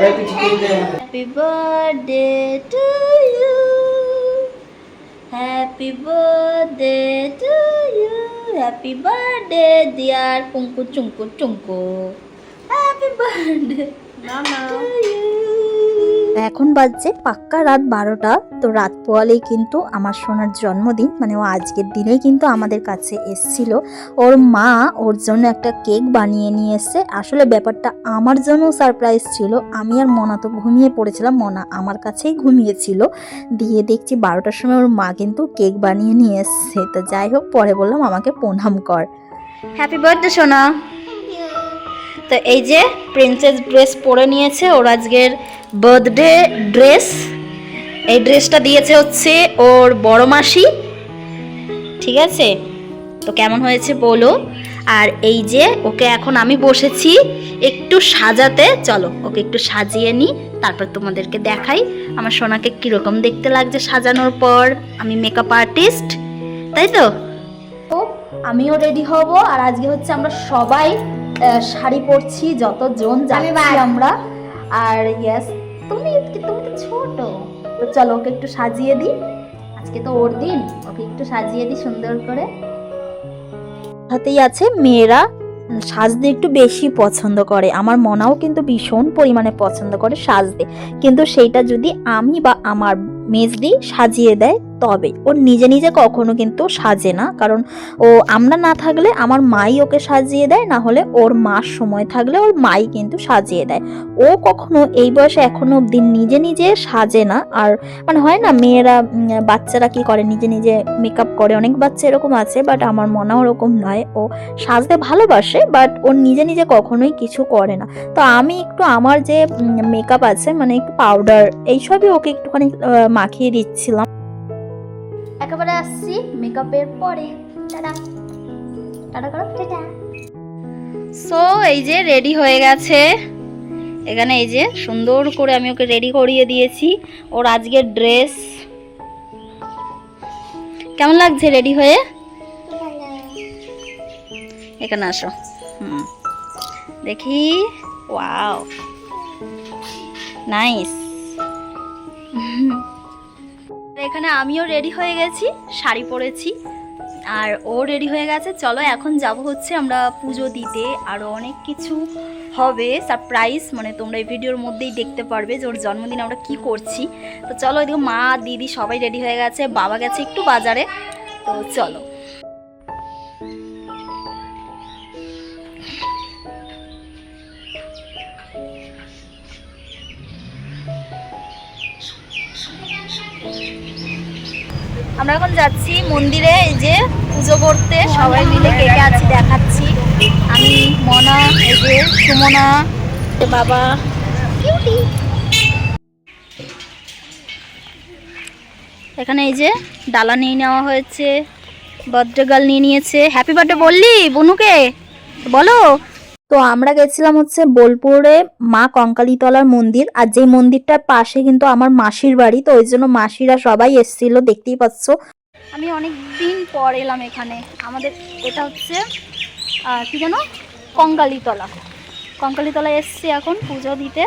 Happy birthday to you. Happy birthday to you. Happy birthday, dear Punku Chunku Chunku. Happy birthday Mama. to you. এখন বাজছে পাক্কা রাত বারোটা। তো রাত পোয়ালেই কিন্তু আমার সোনার জন্মদিন মানে ও আজকের দিনেই কিন্তু আমাদের কাছে এসছিল। ওর মা ওর জন্য একটা কেক বানিয়ে নিয়ে এসছে। আসলে ব্যাপারটা আমার জন্য সারপ্রাইজ ছিল। আমি আর মনা তো ঘুমিয়ে পড়েছিলাম। মনা আমার কাছেই ঘুমিয়েছিল। দিয়ে দেখছি বারোটার সময় ওর মা কিন্তু কেক বানিয়ে নিয়ে এসছে। তো যাই হোক পরে বললাম আমাকে প্রণাম কর। হ্যাপি বার্থডে সোনা। তো এই যে প্রিন্সেস ড্রেস পরে নিয়েছে ওর আজকের বার্থডে ড্রেস। এই ড্রেসটা দিয়েছে হচ্ছে ওর বড় মাসি। ঠিক আছে? তো কেমন হয়েছে বলো? আর এই যে ওকে এখন আমি বসেছি একটু সাজাতে। চলো ওকে একটু সাজিয়ে নিই তারপর তোমাদেরকে দেখাই আমার সোনাকে কীরকম দেখতে লাগছে সাজানোর পর। আমি মেকআপ আর্টিস্ট তাই তো? তো আমিও রেডি হব আর আজকে হচ্ছে আমরা সবাই শাড়ি পরছি যতজন যাচ্ছি আমরা। আর ইয়েস তুমি তুমি তো ছোট। তো চলো ওকে একটু সাজিয়ে দিই। আজকে তো ওর দিন, ওকে একটু সাজিয়ে দিই সুন্দর করে। হাতেই আছে মেয়েরা সাজতে একটু বেশি পছন্দ করে। আমার মনাও কিন্তু ভীষণ পরিমাণে পছন্দ করে সাজতে। কিন্তু সেইটা যদি আমি বা আমার মেজদি সাজিয়ে দেয় তবে ও নিজে নিজে কখনো কিন্তু সাজে না। কারণ ও আমরা না থাকলে আমার মাই ওকে সাজিয়ে দেয়, না হলে ওর মার সময় থাকলে ওর মাই কিন্তু সাজিয়ে দেয়। ও কখনো এই বয়সে এখনও অব্দি নিজে নিজে সাজে না। আর মানে হয় না, মেয়েরা বাচ্চারা কি করে? নিজে নিজে মেকআপ করে। অনেক বাচ্চা এরকম আছে বাট আমার মনে ওরকম নয়। ও সাজতে ভালোবাসে বাট ও নিজে নিজে কখনোই কিছু করে না। তো আমি একটু আমার যে মেকআপ আছে মানে একটু পাউডার এইসবই ওকে একটুখানি মাখিয়ে দিচ্ছিলাম। একেবারে আসছি মেকআপের পরে। টাটা। টাটা করো। টাটা। সো এই যে রেডি হয়ে গেছে। এখানে এই যে সুন্দর করে আমি ওকে রেডি করিয়ে দিয়েছি। ওর আজকের ড্রেস কেমন লাগছে রেডি হয়ে? এখানে আসো। হুম। দেখি। ওয়াও নাইস এখানে আমিও রেডি হয়ে গেছি, শাড়ি পরেছি। আর ও রেডি হয়ে গেছে, চলো এখন যাব হচ্ছে আমরা পুজো দিতে। আরও অনেক কিছু হবে সারপ্রাইজ মানে তোমরা এই ভিডিওর মধ্যেই দেখতে পারবে যে ওর জন্মদিন আমরা কি করছি। তো চলো এদিকে মা, দিদি সবাই রেডি হয়ে গেছে, বাবা গেছে একটু বাজারে। তো চলো। আমরা এখন যাচ্ছি মন্দিরে, এই যে পুজো করতে সবাই মিলে কে কে আছি দেখাচ্ছি। আমি, মনা, এই যে সুমনা বাবা। এখানে এই যে ডালা নিয়ে নেওয়া হয়েছে বার্থডে গার্ল নিয়ে নিয়েছে। হ্যাপি বার্থডে বললি, বনুকে? বলো। তো আমরা গেছিলাম হচ্ছে বোলপুরে মা কঙ্কালীতলার মন্দির, আর যে মন্দিরটার পাশে কিন্তু আমার মাসির বাড়ি, তো ওই জন্য মাসিরা সবাই এসেছিল, দেখতেই পাচ্ছ। আমি অনেক দিন পর এলাম এখানে। আমাদের এটা হচ্ছে কি যেন? কঙ্কালীতলা। কঙ্কালীতলা এসছি এখন পুজো দিতে।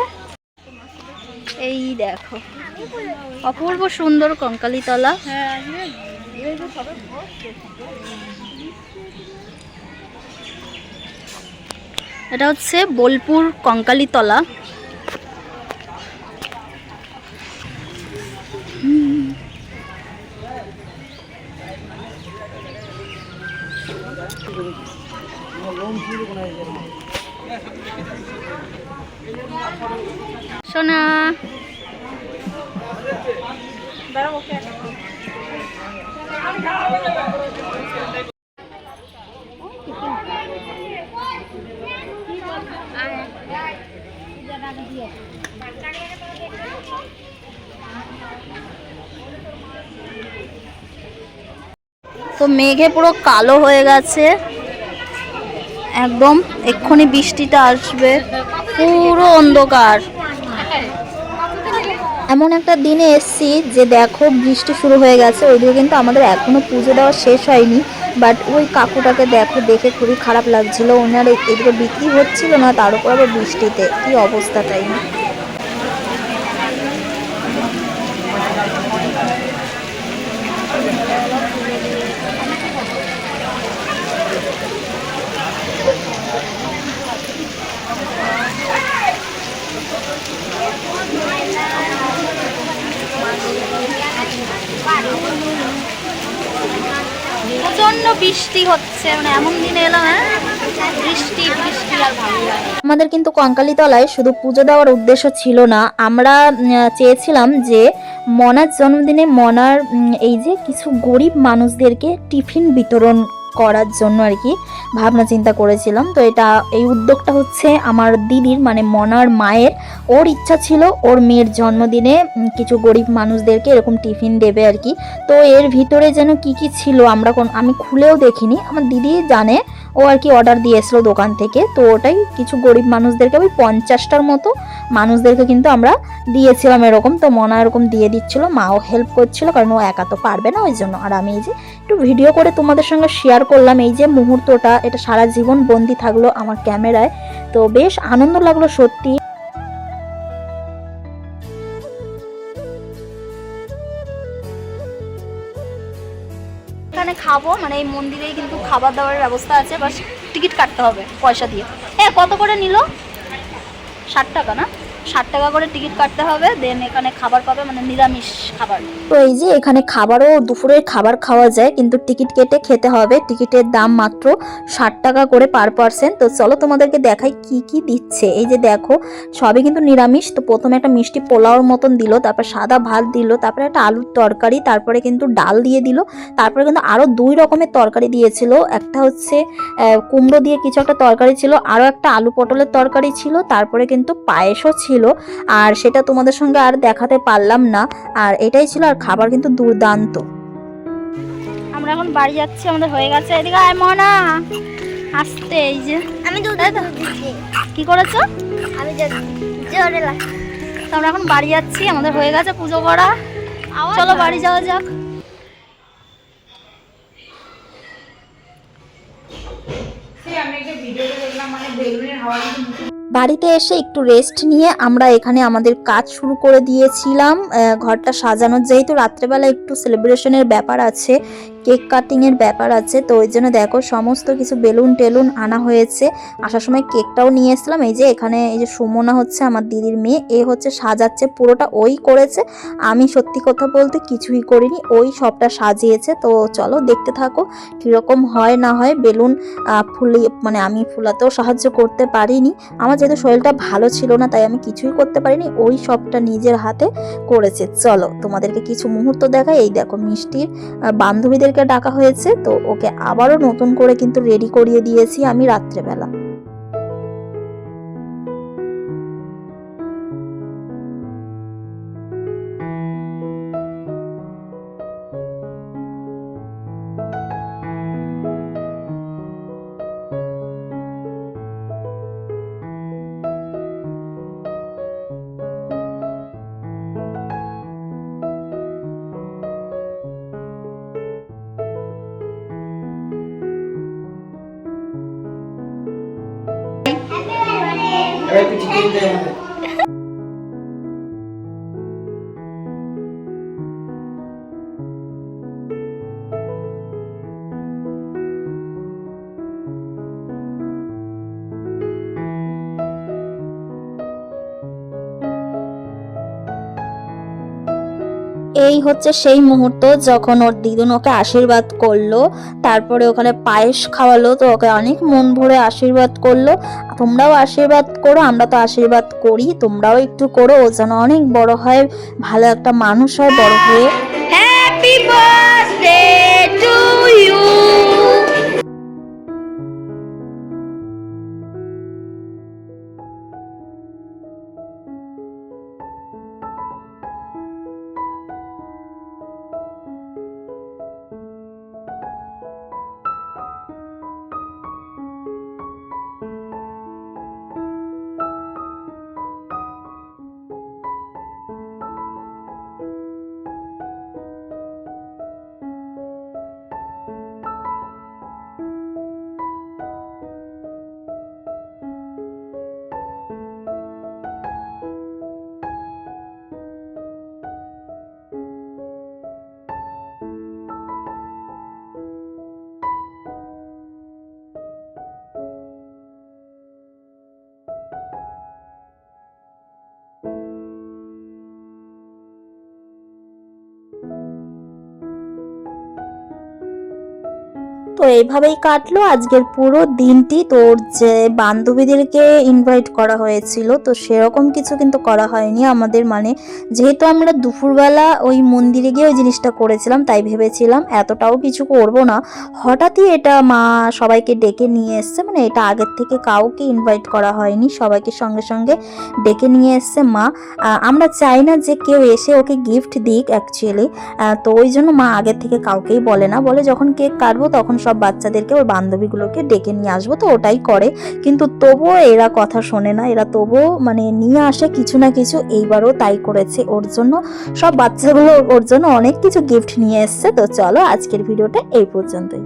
এই দেখো। অপূর্ব সুন্দর কঙ্কালীতলা। এটা হচ্ছে বোলপুর কঙ্কালীতলা। সোনা। তো মেঘে পুরো কালো হয়ে গেছে। একদম এক্ষুনি বৃষ্টিটা আসবে। পুরো অন্ধকার। এমন একটা দিনে এসছি যে দেখো বৃষ্টি শুরু হয়ে গেছে। ওইদিকে কিন্তু আমাদের এখনও পুজো দেওয়া শেষ হয়নি। বাট ওই কাকুটাকে দেখো, দেখে খুবই খারাপ লাগছিল। ওনার এদিকে বিক্রি হচ্ছিল না, তার উপর আবার বৃষ্টিতে। কি অবস্থাটাই না? বৃষ্টি হচ্ছে মানে এমন দিনে এলাম হ্যাঁ? বৃষ্টি আমাদের কিন্তু কঙ্কালীতলায় শুধু পুজো দেওয়ার উদ্দেশ্য ছিল না, আমরা চেয়েছিলাম যে মনার জন্মদিনে মনার এই যে কিছু গরিব মানুষদেরকে টিফিন বিতরণ করার জন্য আর কি ভাবনা চিন্তা করেছিলাম। তো এটা, এই উদ্যোগটা হচ্ছে আমার দিদির মানে মনার মায়ের। ওর ইচ্ছা ছিল ওর মেয়ের জন্মদিনে কিছু গরিব মানুষদেরকে এরকম টিফিন দেবে আর কি। তো এর ভিতরে যেন কি কি ছিল আমরা কোন, আমি খুলেও দেখিনি। আমার দিদি জানে ও আর কি অর্ডার দিয়েছিল দোকান থেকে। তো ওটাই কিছু গরিব মানুষদেরকে ওই পঞ্চাশটার মতো মানুষদেরকে কিন্তু আমরা দিয়েছিলাম এরকম। তো মনা এরকম দিয়ে দিচ্ছিল, মাও হেল্প করছিল, কারণ ও একা তো পারবে না ওই জন্য। আর আমি এই যে একটু ভিডিও করে তোমাদের সঙ্গে শেয়ার করলাম, এই যে মুহূর্তটা, এটা সারা জীবন বন্দি থাকল আমার ক্যামেরায় তো বেশ আনন্দ লাগল সত্যি। এখানে খাব মানে এই মন্দিরেই কিন্তু খাবার দাবারের ব্যবস্থা আছে, বাস টিকিট কাটতে হবে, পয়সা দিয়ে। হ্যাঁ কত করে নিল? ষাট টাকা না? ষাট টাকা করে টিকিট কাটতে হবে দেন এখানে খাবার পাবে মানে নিরামিষ খাবার। তো এই যে এখানে খাবারও দুপুরের খাবার খাওয়া যায়, কিন্তু টিকিট কেটে খেতে হবে। টিকিটের দাম মাত্র ষাট টাকা করে পার পার্সেন তো চলো তোমাদেরকে দেখাই কি কি দিচ্ছে। এই যে দেখো, সবই কিন্তু নিরামিষ। তো প্রথমে একটা মিষ্টি পোলাওর মতন দিল, তারপর সাদা ভাত দিল, তারপরে একটা আলুর তরকারি, তারপরে কিন্তু ডাল দিয়ে দিল। তারপরে কিন্তু আরও দুই রকমের তরকারি দিয়েছিল। একটা হচ্ছে কুমড়ো দিয়ে কিছু একটা তরকারি ছিল আরও একটা আলু পটলের তরকারি ছিল, তারপরে কিন্তু পায়েসও ছিল। আর সেটা তোমাদের সঙ্গে আর দেখাতে পারলাম না। আর এটাই ছিল আর খাবার কিন্তু দুর্দান্ত। আমরা এখন বাড়ি যাচ্ছি আমাদের হয়ে গেছে। এদিকে আয় মনা। আসতে এই যে। আমি দুধ তাই দিচ্ছি। কি করেছ? আমি যে- জোরে আমরা এখন বাড়ি যাচ্ছি আমাদের হয়ে গেছে পুজো করা। চলো বাড়ি যাওয়া যাক। বাড়িতে এসে একটু রেস্ট নিয়ে আমরা এখানে আমাদের কাজ শুরু করে দিয়েছিলাম। ঘরটা সাজানোর যেহেতু রাত্রেবেলা একটু সেলিব্রেশনের ব্যাপার আছে কেক কাটিংয়ের ব্যাপার আছে তো ওই জন্য দেখো সমস্ত কিছু বেলুন টেলুন আনা হয়েছে। আসার সময় কেকটাও নিয়ে এসলাম এই যে এখানে এই যে সুমনা হচ্ছে আমার দিদির মেয়ে এ হচ্ছে সাজাচ্ছে পুরোটা ওই করেছে। আমি সত্যি কথা বলতে কিছুই করিনি ওই সবটা সাজিয়েছে তো চলো দেখতে থাকো কীরকম হয় না হয় বেলুন ফুলি মানে আমি ফুলাতেও সাহায্য করতে পারিনি। আমার যেহেতু শরীরটা ভালো ছিল না তাই আমি কিছুই করতে পারিনি ওই সবটা নিজের হাতে করেছে। চলো তোমাদেরকে কিছু মুহূর্ত দেখায় এই দেখো মিষ্টির আহ, বান্ধবীদেরকে ডাকা হয়েছে তো ওকে আবারও নতুন করে কিন্তু রেডি করিয়ে দিয়েছি আমি রাত্রেবেলা। পিঠে কিনতে এই হচ্ছে সেই মুহূর্ত যখন ওর দিদুন ওকে আশীর্বাদ করল, তারপরে ওখানে পায়েস খাওয়ালো, তো ওকে অনেক মন ভরে আশীর্বাদ করল। তোমরাও আশীর্বাদ করো, আমরা তো আশীর্বাদ করি, তোমরাও একটু করো, ও যেন অনেক বড় হয়, ভালো একটা মানুষ হয়, বড় হয়ে। হ্যাপি বার্থডে এইভাবেই কাটলো। আজকের পুরো দিনটি তোর যে বান্ধবীদেরকে ইনভাইট করা হয়েছিল, তো সেরকম কিছু কিন্তু করা হয়নি আমাদের মানে। যেহেতু আমরা দুপুরবেলা ওই মন্দিরে গিয়ে ওই জিনিসটা করেছিলাম, তাই ভেবেছিলাম এতটাও কিছু করব না। হঠাৎই এটা মা সবাইকে ডেকে নিয়ে এসছে মানে এটা আগের থেকে কাউকে ইনভাইট করা হয়নি, সবাইকে সঙ্গে সঙ্গে ডেকে নিয়ে এসছে মা। আমরা চাই না যে কেউ এসে ওকে গিফট দিক অ্যাকচুয়ালি তো ওই জন্য মা আগের থেকে কাউকেই বলে না। বলে যখন কেক কাটবো তখন সব বাচ্চাদেরকে, ওর বান্ধবীগুলোকে ডেকে নিয়ে আসব, তো ওটাই করে। কিন্তু তবুও এরা কথা শোনে না, এরা তবুও মানে নিয়ে আসে কিছু না কিছু, এইবারও তাই করেছে ওর জন্য। সব বাচ্চাগুলো ওর জন্য অনেক কিছু গিফট নিয়ে এসছে, তো চলো আজকের ভিডিওটা এই পর্যন্তই।